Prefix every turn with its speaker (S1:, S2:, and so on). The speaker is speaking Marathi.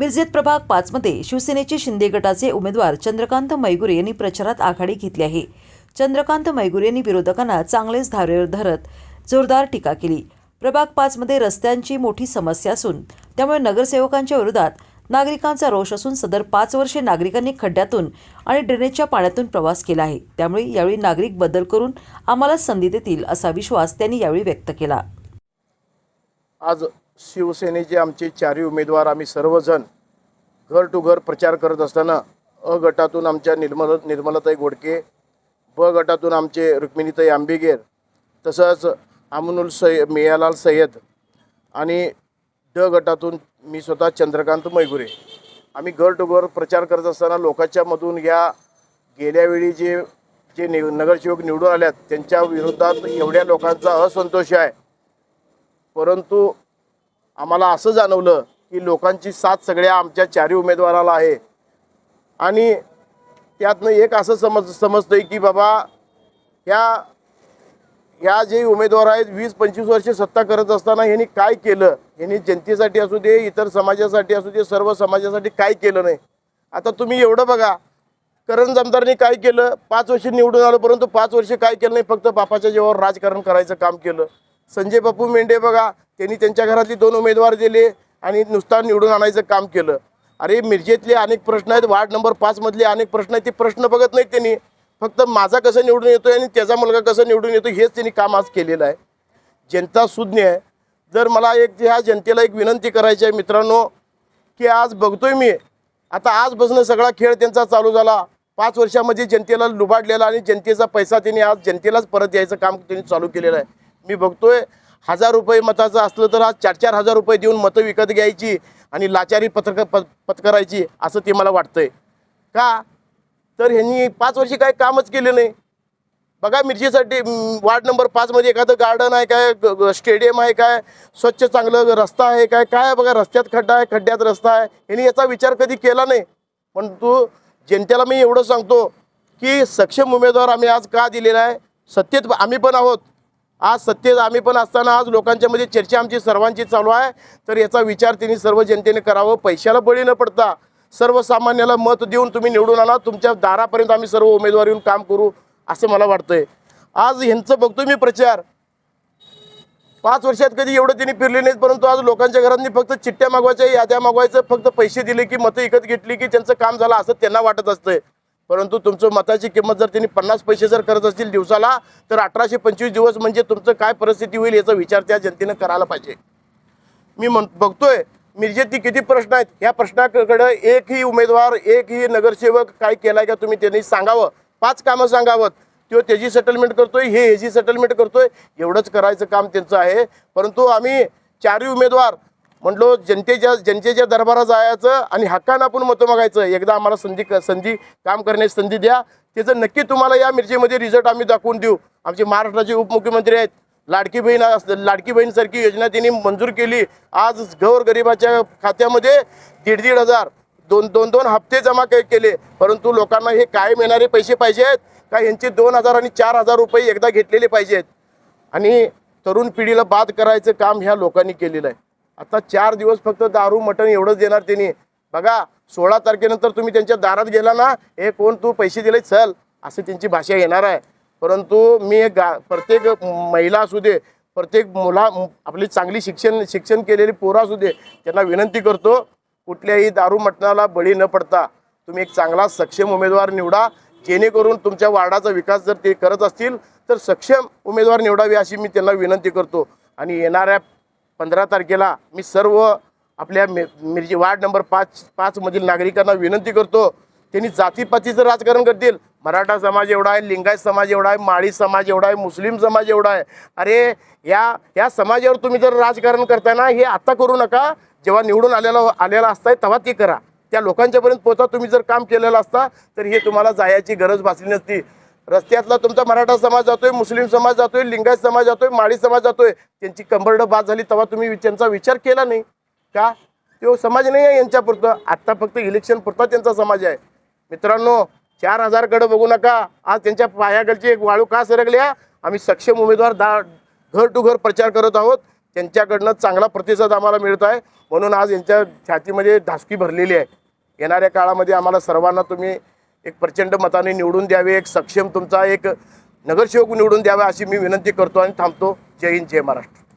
S1: मिरजेत प्रभाग पाचमध्ये शिवसेनेचे शिंदे गटाचे उमेदवार चंद्रकांत मैगुरे यांनी प्रचारात आघाडी घेतली आहे. चंद्रकांत मैगुरे यांनी विरोधकांना चांगलेच धारेवर धरत जोरदार टीका केली. प्रभाग पाचमध्ये रस्त्यांची मोठी समस्या असून त्यामुळे नगरसेवकांच्या विरोधात नागरिकांचा रोष असून सदर पाच वर्षे नागरिकांनी खड्ड्यातून आणि ड्रेनेजच्या पाण्यातून प्रवास केला आहे. त्यामुळे यावेळी नागरिक बदल करून आम्हाला संधी देतील असा विश्वास त्यांनी यावेळी व्यक्त केला.
S2: आज शिवसेनेचे आमचे चारही उमेदवार आम्ही सर्वजण घर टू घर प्रचार करत असताना अ गटातून आमच्या निर्मल निर्मलताई गोडके ब गटातून आमचे रुक्मिणीताई आंबेगेर तसंच अमनुल सय मियालाल सय्यद आणि ड गटातून मी स्वतः चंद्रकांत मैगुरे. आम्ही घर टू घर प्रचार करत असताना लोकांच्या मधून या गेल्यावेळी जे जे नि नगरसेवक निवडून आल्यात त्यांच्या विरोधात एवढ्या लोकांचा असंतोष आहे. परंतु आम्हाला असं जाणवलं की लोकांची साथ सगळ्या आमच्या चारही उमेदवाराला आहे. आणि त्यातनं एक असं समज समजतं आहे की बाबा ह्या ह्या जे उमेदवार आहेत वीस पंचवीस वर्ष सत्ता करत असताना ह्यांनी काय केलं? ह्यांनी जनतेसाठी असू दे इतर समाजासाठी असू दे सर्व समाजासाठी काय केलं नाही? आता तुम्ही एवढं बघा करण जमदारनी काय केलं? पाच वर्ष निवडून आलं परंतु पाच वर्ष काय केलं नाही? फक्त बापाच्या जीवावर राजकारण करायचं काम केलं. संजय बापू मेंढे बघा त्यांनी त्यांच्या घरातली दोन उमेदवार दिले. आणि नुसता निवडून आणायचं काम केलं. अरे मिरजेतले अनेक प्रश्न आहेत वार्ड नंबर पाचमधले अनेक प्रश्न आहेत ते प्रश्न बघत नाहीत त्यांनी. फक्त माझा कसं निवडून येतो आणि त्याचा मुलगा कसं निवडून येतो हेच त्यांनी काम आज केलेलं आहे. जनता सुज्ञ आहे. जर मला एक ह्या जनतेला एक विनंती करायची आहे मित्रांनो की आज बघतोय मी आता आजपासून सगळा खेळ त्यांचा चालू झाला. पाच वर्षामध्ये जनतेला लुबाडलेला आणि जनतेचा पैसा त्यांनी आज जनतेलाच परत द्यायचं काम त्यांनी चालू केलेलं आहे. मी बघतोय हजार रुपये मताचं असलं तर आज चार चार हजार रुपये देऊन मतं विकत घ्यायची आणि लाचारी पत्रक प पत्करायची असं ते मला वाटतंय. का? तर ह्यांनी पाच वर्षी काय कामच केले नाही. बघा मिरचीसाठी वार्ड नंबर पाचमध्ये एखादं गार्डन आहे काय ग- स्टेडियम आहे काय स्वच्छ चांगलं रस्ता आहे काय काय बघा रस्त्यात खड्डा आहे खड्ड्यात रस्ता आहे. ह्यांनी याचा विचार कधी केला नाही. पण तू जनतेला मी एवढं सांगतो की सक्षम उमेदवार आम्ही आज का दिलेला आहे? सत्तेत आम्ही पण आहोत. आज सत्तेत आम्ही पण असताना आज लोकांच्या मध्ये चर्चा आमची सर्वांची चालू आहे. तर याचा विचार त्यांनी सर्व जनतेने करावं. पैशाला बळी न पडता सर्वसामान्याला मत देऊन तुम्ही निवडून आणा. तुमच्या दारापर्यंत आम्ही सर्व उमेदवार येऊन काम करू असं मला वाटतंय. आज ह्यांचं बघतोय मी प्रचार. पाच वर्षात कधी एवढं त्यांनी फिरले नाहीत परंतु आज लोकांच्या घरांनी फक्त चिठ्ठ्या मागवायच्या याद्या मागवायचं फक्त पैसे दिले की मतं विकत घेतली की त्यांचं काम झालं असं त्यांना वाटत असतंय. परंतु तुमचं मताची किंमत जर त्यांनी पन्नास पैसे जर करत असतील दिवसाला तर अठराशे पंचवीस दिवस म्हणजे तुमचं काय परिस्थिती होईल याचा विचार त्या जनतेनं करायला पाहिजे. मी म्हण बघतोय मिरजेत किती प्रश्न आहेत? ह्या प्रश्नाकडं एकही उमेदवार एकही नगरसेवक काय केलाय का तुम्ही त्यांनी सांगावं. पाच कामं सांगावं तो त्याची सेटलमेंट करतोय हे ह्याची सेटलमेंट करतोय. एवढंच करायचं काम त्यांचं आहे. परंतु आम्ही चारही उमेदवार म्हणलो जनतेच्या जनतेच्या दरबारात जायचं आणि हक्कानं आपण मतं मागायचं. एकदा आम्हाला संधी संधी काम करण्याची संधी द्या. त्याचं नक्की तुम्हाला या मिरजेमध्ये रिझल्ट आम्ही दाखवून देऊ. आमचे महाराष्ट्राचे उपमुख्यमंत्री आहेत. लाडकी बहीण अस- लाडकी बहीणसारखी योजना त्यांनी मंजूर केली. आज गौर गरिबाच्या खात्यामध्ये दीड दीड हजार दोन दोन दोन हप्ते जमा के- केले. परंतु लोकांना हे कायम येणारे पैसे पाहिजे आहेत का? यांचे दोन हजार आणि चार हजार रुपये एकदा घेतलेले पाहिजेत आणि तरुण पिढीला बाद करायचं काम ह्या लोकांनी केलेलं आहे. आता चार दिवस फक्त दारू मटण एवढंच देणार त्यांनी बघा सोळा तारखेनंतर तुम्ही त्यांच्या दारात गेला ना हे कोण तू पैसे दिले चल असं त्यांची भाषा येणार आहे. परंतु मी गा प्रत्येक महिला असू दे प्रत्येक मुला आपली चांगली शिक्षण शिक्षण केलेली पोरं असू दे त्यांना विनंती करतो कुठल्याही दारू मटणाला बळी न पडता तुम्ही एक चांगला सक्षम उमेदवार निवडा. जेणेकरून तुमच्या वार्डाचा विकास जर ते करत असतील तर सक्षम उमेदवार निवडावे अशी मी त्यांना विनंती करतो. आणि येणाऱ्या पंधरा तारखेला मी सर्व आपल्या मि मिरजी वार्ड नंबर पाच पाचमधील नागरिकांना विनंती करतो त्यांनी जातीपातीचं राजकारण करतील. मराठा समाज एवढा आहे लिंगायत समाज एवढा आहे माळी समाज एवढा आहे मुस्लिम समाज एवढा आहे. अरे या या समाजावर तुम्ही जर राजकारण करताय ना हे आत्ता करू नका. जेव्हा निवडून आलेला आलेला असताय तेव्हा ते करा. त्या लोकांच्यापर्यंत पोहोचा तुम्ही जर काम केलेलं असता तर हे तुम्हाला जायची गरज भासली नसती. रस्त्यातला तुमचा मराठा समाज जातोय मुस्लिम समाज जातोय लिंगायत समाज जातोय माळी समाज जातोय त्यांची कंबरडं बाद झाली तेव्हा तुम्ही त्यांचा विचार केला नाही. का? तो समाज नाही आहे यांच्यापुरतं आत्ता फक्त इलेक्शन पुरता त्यांचा समाज आहे. मित्रांनो चार हजारकडे बघू नका. आज त्यांच्या पायाकडची एक वाळू का सरकल्या आम्ही सक्षम उमेदवार दा घर टू घर प्रचार करत आहोत. त्यांच्याकडनं चांगला प्रतिसाद आम्हाला मिळत आहे. म्हणून आज यांच्या छातीमध्ये धासकी भरलेली आहे. येणाऱ्या काळामध्ये आम्हाला सर्वांना तुम्ही एक प्रचंड मताने निवडून द्यावे एक सक्षम तुमचा एक नगरसेवक निवडून द्यावा अशी मी विनंती करतो आणि थांबतो. जय हिंद जय महाराष्ट्र.